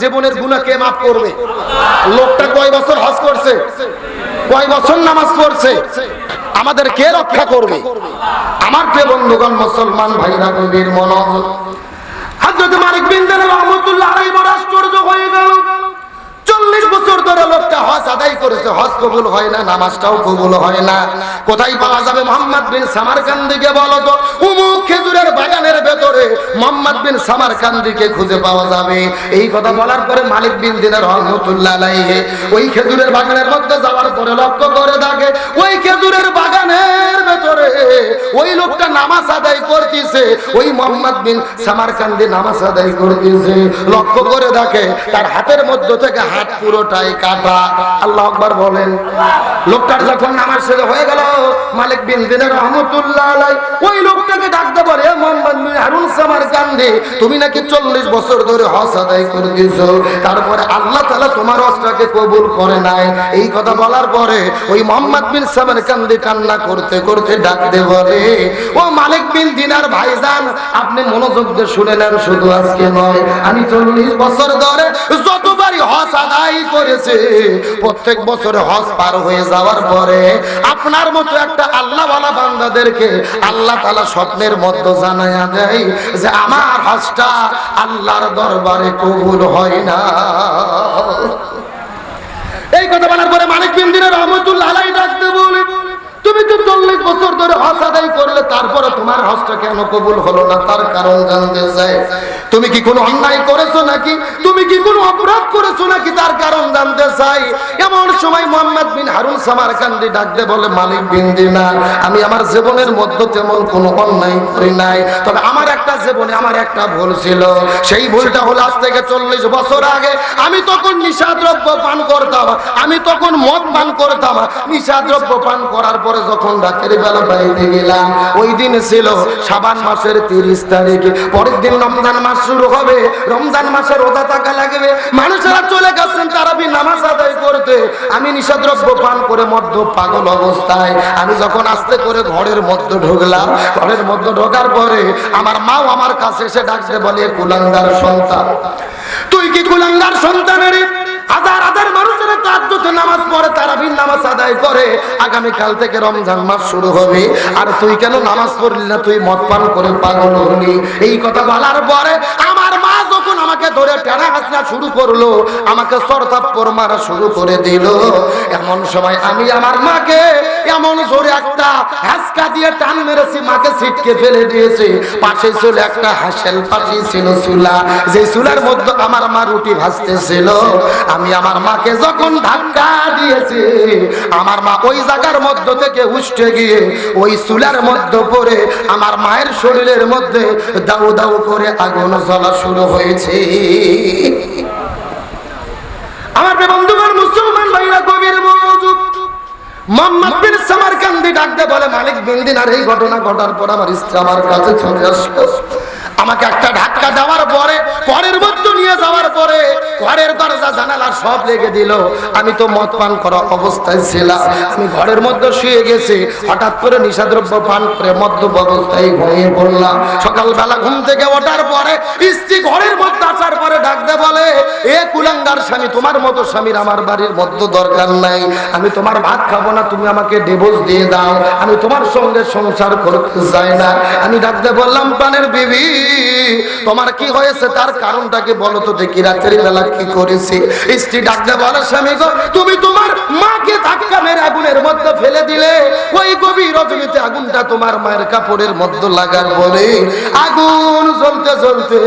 জীবনের গুণা কে মাফ করবে। লোকটা কয় বছর হজ করছে? কয় বছর নামাজ পড়ছে? আমাদের কে রক্ষা করবে? আমার কে বন্ধুগণ, মুসলমান ভাইরা বন্ধুর মনোযোগ। হাজরত মালিক বিন রহমাতুল্লাহ আলাইহি আশ্চর্য হয়ে গেল। চল্লিশ বছর ধরে লোকটা হজ আদায় করেছে। হজ কবুল হয় না, নামাজটাও কবুল হয় না। কোথায় পাওয়া যাবে মোহাম্মদ বিন সামারকান্দিকে বলো তো? উমুক খেজুরের বাগানের ভেতরে মোহাম্মদ বিন সামারকান্দিকে খুঁজে পাওয়া যাবে। এই কথা বলার পরে মালিক বিন দিনের রহমতুল্লাহ আলাইহি ওই খেজুরের বাগানের মধ্যে যাওয়ার পরে লক্ষ্য করে থাকে ওই খেজুরের বাগানের ভেতরে ওই লোকটা নামাজ আদায় করতেছে। ওই মোহাম্মদ বিন সামারকান্দি নামাজ আদায় করতেছে। লক্ষ্য করে দেখে, তার হাতের মধ্য থেকে হাত পুরোটাই কাটা। আল্লাহ আকবার বলেন। লোকটার যখন নামাজ শেষ হয়ে গেল, মালিক বিন দিনের রহমতুল্লাহ আলাই, ওই লোকটাকে ডাকতে পারে মোহাম্মদ বিন হারুন সামারকান্দি তুমি নাকি চল্লিশ বছর ধরে হজ আদায় করে করতেছো? তারপরে আল্লাহ তাআলা তোমার হজটাকে কবুল করে নাই। এই কথা বলার পরে ওই মোহাম্মদ বিন সামারকান্দি কান্না করতে করতে ডাকতে বলে ও মালিক বিন দিনার ভাইজান, আপনি মনোযোগ দিয়ে শুনে নেন, শুধু আজকে নয়, আমি চল্লিশ বছর ধরে যতবারই হজ প্রত্যেক বছর হজ পার হয়ে যাওয়ার পরে আপনার মতো একটা আল্লাহওয়ালা বান্দাদেরকে আল্লাহ তালা স্বপ্নের মতো জানায়া দেয় যে, আমার হজটা আল্লাহর দরবারে কবুল হয় না। এই কথা বলার পরে মালিক বিন্দিনের রহমতুল্লাহ ডাকতে বলে তুমি তো চল্লিশ বছর ধরে হজ আদায় করলে তারপরে তোমার হজটা কেন কবুল হলো না? তার কারণ জানতে চাই। তুমি কি কোনো অন্যায় করেছ নাকি? তুমি কি কোনো অপরাধ করেছ নাকি? তার কারণ জানতে চাই। এমন সময় মোহাম্মদ বিন হারুন সামারকান্দি ডাকতে বলে, মালিক বিন দিনার, আমি আমার জীবনের মধ্যে তেমন কোনো অন্যায় করি নাই। তবে আমার একটা জীবনে আমার একটা ভুল ছিল। সেই ভুলটা হলো আজ থেকে চল্লিশ বছর আগে। আমি তখন নিশাদ্রব্য পান করতাম। আমি তখন মদ পান করতাম। নিশাদ্রব্য পান করার পরে যখন রাতের বেলা বাড়িতে গেলাম, ওই দিন ছিল সাবান মাসের তিরিশ তারিখে। পরের দিন রমজান মাস শুরু হবে। রমজান মাসে রোজা থাকা লাগবে। মানুষেরা চলে গেছেন তারা নামাজ আদায় করতে। আমি নিশাদ্রব্য পান করে মধ্য পাগল অবস্থায়। আমি যখন আস্তে করে ঘরের মধ্যে ঢুকলাম, ঘরের মধ্যে ঢোকার পরে আমার মাও আমার কাছে এসে ডাকতে বলে কুলাঙ্গার সন্তান। তুই কি কুলাঙ্গার সন্তানের হাজার হাজার মানুষের তাজ্জুদে নামাজ পড়ে, তারাবির নামাজ আদায় করে আগামী কাল থেকে রমজান মাস শুরু হবে। আর তুই কেন নামাজ পড়লি না? তুই মদ পান করে পাগল হলি। এই কথা বলার পরে আমার আমাকে ধরে টেনা হাসনা শুরু করল, আমাকে সরতাপ্পর মারা শুরু করে দিল। এমন সময় আমি আমার মাকে এমন জোরে একটা হাসকা দিয়ে টান মেরেছি, মাকে ছিটকে ফেলে দিয়েছে। পাশে ছিল একটা হাসেল পাশে ছিল চুলা। যে চুলার মধ্যে আমার মা রুটি ভাজতেছিল, আমি আমার মাকে যখন ধাক্কা দিয়েছি, আমার মা ওই জায়গার মধ্য থেকে উঠে গিয়ে ওই চুলার মধ্যে পড়ে আমার মায়ের শরীরের মধ্যে দাউ দাউ করে আগুন জ্বলা শুরু হয়েছে। আমার বন্ধুগণ, মুসলমান ভাইরা পরে ঘরের মধ্যে আমি তো মদ পান করা অবস্থায় ছিলাম। আমি ঘরের মধ্যে শুয়ে গেছি। হঠাৎ করে নিশাদ্রব্য পান করে মদ্য অবস্থায় ঘুমিয়ে পড়লাম। সকালবেলা ঘুম থেকে ওঠার পরে স্ত্রী ঘরের মধ্যে ডাকতে বলে, এ কুলাঙ্গার স্বামী, তোমার মতো স্বামীর আমার বাড়ির মধ্যে দরকার নাই। আমি তোমার ভাত খাব না, তুমি আমাকে ডিভোর্স দিয়ে দাও। আমি তোমার সঙ্গে সংসার করতে চাই না। আমি ডাকতে বললাম প্রাণের বিবি, তোমার কি হয়েছে? তার কারণটাকে বলো তো দেখি রাতের বেলা কি করেছি? স্ত্রী ডাকতে বলে, স্বামী গো, তুমি তোমার মাকে ধাক্কা মেরে আগুনের মধ্যে ফেলে দিলে। ওই গভীর রজনীতে আগুনটা তোমার মায়ের কাপড়ের মধ্যে লাগার পরে আগুন জ্বলতে জ্বলতে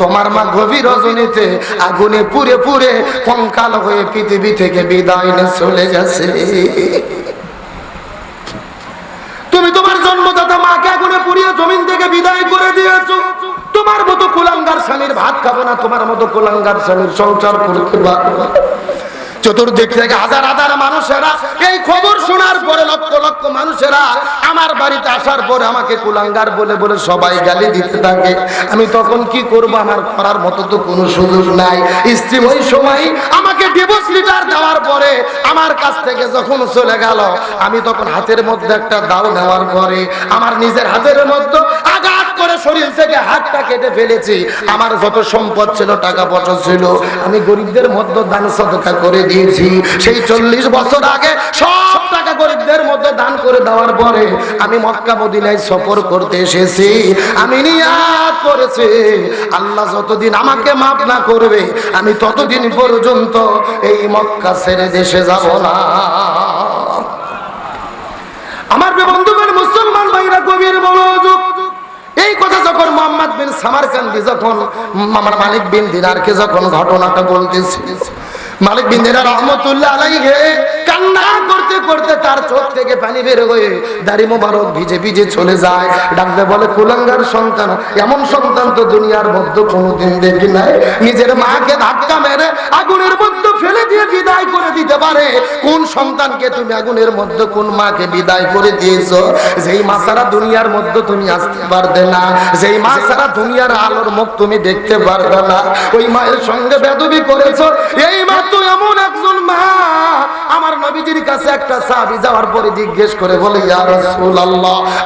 তোমার মা গভীর রজনীতে আগুনে পুড়ে পুড়ে কঙ্কাল হয়ে পৃথিবী থেকে বিদায় নিয়ে চলে গেছে তুমি তোমার জন্মদাতা মাকে আগুনে পুড়িয়ে জমিন থেকে বিদায় করে দিয়েছ তোমার মতো কুলাঙ্গার স্বামীর ভাত খাব না, তোমার মতো কুলাঙ্গার স্বামীর সংসার করতে পারব না। চতুর্দিক থেকে হাজার হাজার মানুষেরা এই খবর শোনার পরে লক্ষ লক্ষ মানুষেরা আমার বাড়িতে আসার পরে আমাকে কুলাঙ্গার বলে বলে সবাই গালি দিতে থাকে। আমি তখন কি করব? আমার করার মতো তো কোনো সুযোগ নাই। স্ত্রী ওই সময় আমাকে ডিভোর্স লিটার দেওয়ার পরে আমার কাছ থেকে যখন চলে গেল, আমি তখন হাতের মধ্যে একটা দাও নেওয়ার পরে, আমার নিজের হাতের মধ্যে শরীর থেকে হাতটা কেটে ফেলেছি। আমার যত সম্পদ ছিল, টাকা পয়সা ছিল, আমি গরিবদের মধ্যে দান সদকা করে দিয়েছি। সেই চল্লিশ বছর আগে সব টাকা গরিবদের মধ্যে দান করে দেওয়ার পরে আমি মক্কা মদিনায় সফর করতে এসেছি। আমি নিয়াত করেছি। আল্লাহ যতদিন আমাকে মাফ না করবে, আমি ততদিন পর্যন্ত এই মক্কা ছেড়ে দেশে যাব না। আমার বন্ধুগণ, মুসলমান ভাইরা, গভীর মনোযোগ যখন মোহাম্মদ বিন সামারকান্দি যখন আমার মালিক বিন দিনারকে যখন ঘটনাটা বলতেছে মালিক বিন দিনার রহমতুল্লাহ আলাইহি কান্না করতে করতে তার চোখ থেকে পানি বের হয়ে দাড়ি মোবারক ভিজে ভিজে চলে যায়। ডাকতে বলে, কুলাঙ্গার সন্তান, এমন সন্তান তো দুনিয়ার মধ্যে কোনোদিন দেখি নাই। নিজের মাকে ধাক্কা মেরে আগুনের মধ্যে ফেলে দিয়ে বিদায় করে দিতে পারে। কোন সন্তানকে তুমি আগুনের মধ্যে কোন মাকে বিদায় করে দিয়েছ? যেই মা সারা দুনিয়ার মধ্যে তুমি আসতে পারবে না। যেই মা সারা দুনিয়ার আলোর মুখ তুমি দেখতে পারবে না। ওই মায়ের সঙ্গে বেদবি করেছ। এই মা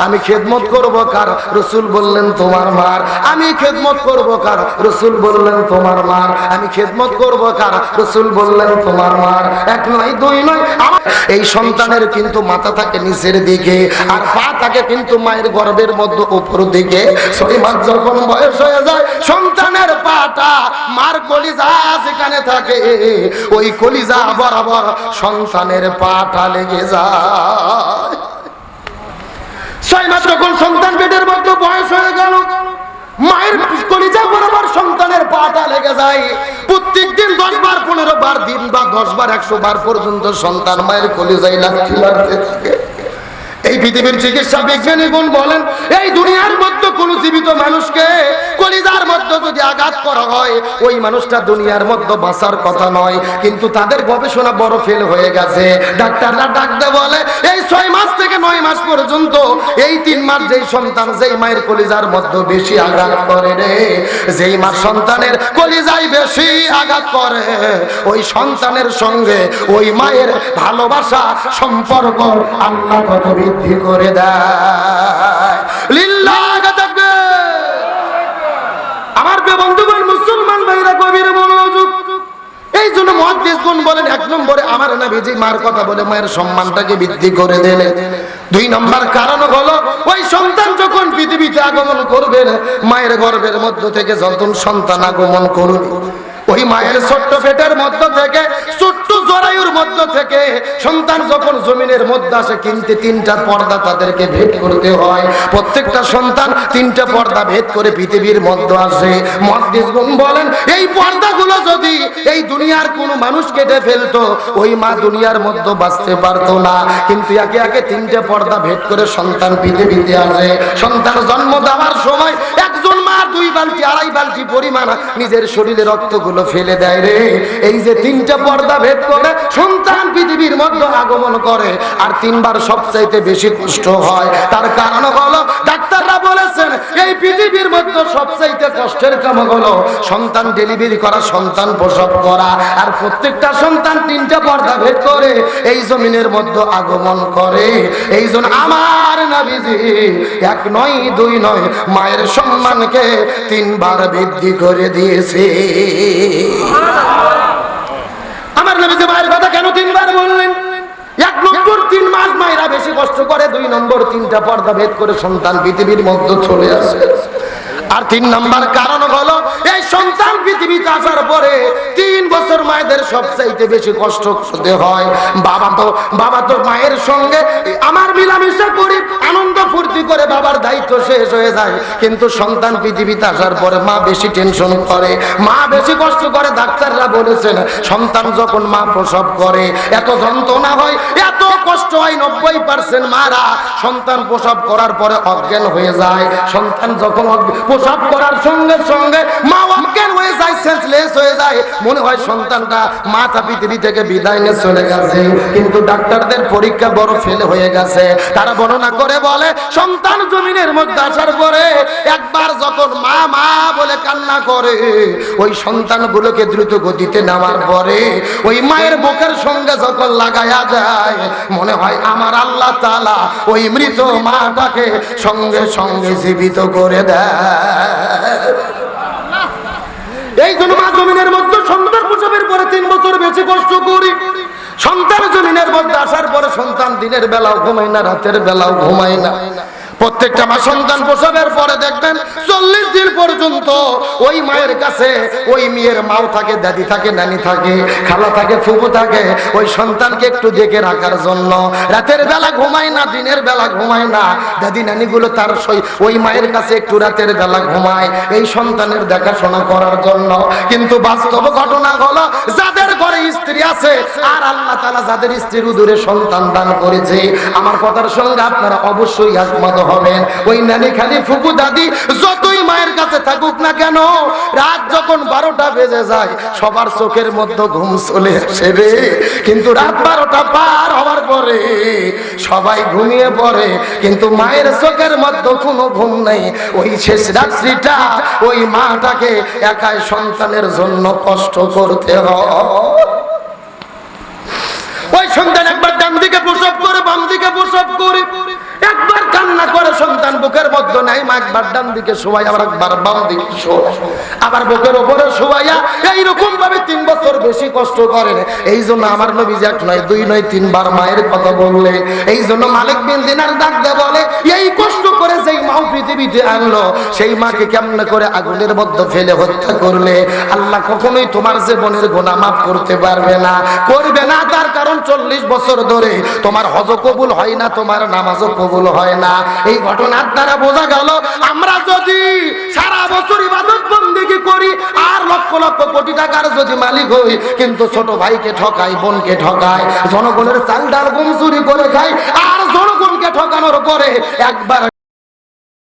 আমি খেদমত করব কার? রাসূল বললেন, তোমার মার। আমি খেদমত করব কার? রাসূল বললেন, তোমার মার। আমি খেদমত করব কার? রাসূল বললেন, তোমার মার। এক নয়, দুই নয় এই সন্তানের কিন্তু মাথা থাকে নিচের দিকে আর পা থাকে কিন্তু মায়ের গর্ভের মধ্যে উপর দিকে। যখন বয়স হয়ে যায়, সন্তানের পাটা মার কলিজা যেখানে থাকে। ওই কলিজা বরাবর সন্তানের পাটা লেগে যায়। ছয় সন্তান পেটের মধ্যে বয়স হয়ে গেল, মায়ের কলিজা বরাবর সন্তানের পাটা লেগে যায়। প্রত্যেক দিন দশ বার, পনেরো বার, দিন বা দশ বার, একশো বার পর্যন্ত সন্তান মায়ের লাগতে লাগতে থাকে। এই পৃথিবীর চিকিৎসা বিজ্ঞানীগণ বলেন, এই দুনিয়ার মধ্যে কোন জীবিত মানুষকে কলিজার মধ্যে যদি আঘাত করা হয়, ওই মানুষটা দুনিয়ার মধ্যে বাঁচার কথা নয়। কিন্তু তাদের গবেষণা বড় ফেল হয়ে গেছে। ডাক্তাররা ডাকতে বলে, এই ছয় মাস নয় মাস পর্যন্ত এই তিন মাস যেই সন্তান, যেই মায়ের কলিজার মধ্যে বেশি আঘাত করে রে, যেই মার সন্তানের কলিজায় বেশি আঘাত করে, ওই সন্তানের সঙ্গে ওই মায়ের ভালোবাসা সম্পর্ক আল্লাহ কত বৃদ্ধি করে দেয়। লিল্লাহ এই জন্য মহাদেশগণ বলেন, এক নম্বরে আমার নবীজি মার কথা বলে মায়ের সম্মানটাকে বৃদ্ধি করে দিলেন। দুই নম্বর কারণ হলো, ওই সন্তান যখন পৃথিবীতে আগমন করবে, মায়ের গর্ভের মধ্য থেকে যখন সন্তান আগমন করবে ওই মায়ের ছোট্ট পেটের মধ্য থেকে, ছোট্ট জরায়ুর মধ্য থেকে সন্তান যখন জমিনের মধ্যে আসে কিনতে তিনটা পর্দা তাদেরকে ভেদ করতে হয়। প্রত্যেকটা সন্তান তিনটা পর্দা ভেদ করে পৃথিবীর মধ্যে আসে। মহাদিসগুন বলেন, এই পর্দাগুলো যদি এই দুনিয়ার কোনো মানুষ কেটে ফেলতো, ওই মা দুনিয়ার মধ্যে বাঁচতে পারতো না। কিন্তু একে একে তিনটে পর্দা ভেদ করে সন্তান পৃথিবীতে আসে। সন্তান জন্ম দেওয়ার সময় একজন মা দুই বালতি, আড়াই বালতি পরিমাণ নিজের শরীরে রক্তগুলো ফেলে দেয় রে। এই যে তিনটা পর্দা ভেদ করে সন্তান পৃথিবীর মধ্যে আগমন করে, আর তিনবার সবচাইতে বেশি কষ্ট হয়। তার কারণ হলো, ডাক্তাররা বলেছেন, এই পৃথিবীর মধ্যে সবচাইতে কষ্টের কাম হলো সন্তান ডেলিভারি করা, সন্তান প্রসব করা। আর প্রত্যেকটা সন্তান তিনটা পর্দা ভেদ করে, এই জমিনের মধ্যে আগমন করে। এই আমার নাবিজি, এক নয়, দুই নয়, মায়ের সম্মানকে তিনবার বৃদ্ধি করে দিয়েছে। আমার নবীজি মায়ের কথা কেন তিনবার বললেন? এক নম্বর তিন মাস মায়েরা বেশি কষ্ট করে, দুই নম্বর তিনটা পর্দা ভেদ করে সন্তান পৃথিবীর মধ্যে চলে আসে। আর তিন নাম্বার কারণ হলো, এই সন্তান পৃথিবীতে আসার পরে তিন বছর মায়েদের সবচাইতে বেশি কষ্ট করতে হয়। বাবা তো বাবা তো মায়ের সঙ্গে আমার মিলামিশা করি, আনন্দ ফুর্তি করে বাবার দায়িত্ব শেষ হয়ে যায়। কিন্তু সন্তান পৃথিবীতে আসার পরে মা বেশি টেনশন করে, মা বেশি কষ্ট করে, ডাক্তাররা বলেছেন, সন্তান যখন মা প্রসব করে, এত যন্ত্রণা হয়, এত কষ্ট হয়, নব্বই পার্সেন্ট মারা সন্তান প্রসব করার পরে অজ্ঞান হয়ে যায়। সন্তান যখন প্রসব করার সঙ্গে সঙ্গে মা অজ্ঞান হয়ে যায় সেন্সলেস হয়ে যায়। মনে হয় সন্তান সন্তানটা মাথা পৃথিবী থেকে বিদায় নিয়ে চলে গেছে। কিন্তু ডাক্তারদের পরীক্ষা বড় ফেল হয়ে গেছে। তারা বর্ণনা করে বলে, সন্তান জমিনের মধ্যে আসার পরে একবার যখন মা মা বলে কান্না করে, ওই সন্তানগুলোকে দ্রুত গতিতে নেওয়ার পরে ওই মায়ের বুকের সঙ্গে যখন লাগায়া যায়, মনে হয় আমার আল্লাহ তালা ওই মৃত মাটাকে সঙ্গে সঙ্গে জীবিত করে দেয়। এই জন্য মা জমিনের মধ্যে সন্তান প্রসবের পরে তিন বছর বেশি কষ্ট করি। সন্তান জমিনের মধ্যে আসার পরে সন্তান দিনের বেলাও ঘুমায় না, রাতের বেলাও ঘুমায় না। প্রত্যেকটা মা সন্তান প্রসবের পরে দেখবেন চল্লিশ দিন পর্যন্ত ওই মায়ের কাছে ওই মেয়ের মাও থাকে, দাদি থাকে, নানি থাকে, খালা থাকে ফুপু থাকে। ওই সন্তানকে একটু দেখে রাখার জন্য রাতের বেলা ঘুমায় না, দিনের বেলা ঘুমায় না। দাদি, নানিগুলো তার সই- ওই মায়ের কাছে একটু রাতের বেলা ঘুমায় এই সন্তানের দেখাশোনা করার জন্য। কিন্তু বাস্তব ঘটনা হলো যাদের ঘরে স্ত্রী আছে, আর আল্লাহ তালা যাদের স্ত্রীর উদূরে সন্তান দান করেছে। আমার কথার সঙ্গে আপনারা অবশ্যই একমত হবেন ওই নানি খালি ফুপু দাদি, যতই মায়ের কাছে থাকুক না কেন, রাত যখন বারোটা বেজে যায়, সবার চোখের মধ্যে ঘুম চলে আসে রে। কিন্তু রাত বারোটা পার হওয়ার পরে সবাই ঘুমিয়ে পড়ে, কিন্তু মায়ের চোখের মধ্যে কোনো ঘুম নেই। ওই শেষ রাত্রিটা ওই মাটাকে একাই সন্তানের জন্য কষ্ট করতে হয়। ওই সন্তান একবার ডান দিকে প্রসব করে, বাম দিকে প্রসব করে। একবার কান্না করে, সন্তান বুকের মা একবার ডান দিকে আবার একবার বাম দিকে আবার বুকের শোয়াইয়া এইরকম ভাবে তিন বছর বেশি কষ্ট করেন। এই জন্য আমার নবী নয়, দুই নয়, তিনবার মায়ের কথা বললেন এই জন্য মালিক বিন দিনার ডাক দে বলে, এই কষ্ট করে যেই মাও পৃথিবীতে আনলো, সেই মাকে কেমনে করে আগুনের মধ্যে ফেলে হত্যা করলে? আল্লাহ কখনোই তোমার জীবনের গোনা মাফ করতে পারবে না, করবে না তার কারণ চল্লিশ বছর ধরে তোমার হজ কবুল হয় না, তোমার নামাজও কবুল হয় না। এই ঘটনার দ্বারা বোঝা গেল, আমরা যদি সারা বছর ইবাদত বন্দিগি করি, আর লক্ষ লক্ষ কোটি টাকার যদি মালিক হই, কিন্তু ছোট ভাইকে ঠকাই, বোনকে ঠকাই, জনগণের চাল ডাল গুম চুরি করে খাই, আর জনগণকে ঠকানোর পরে একবার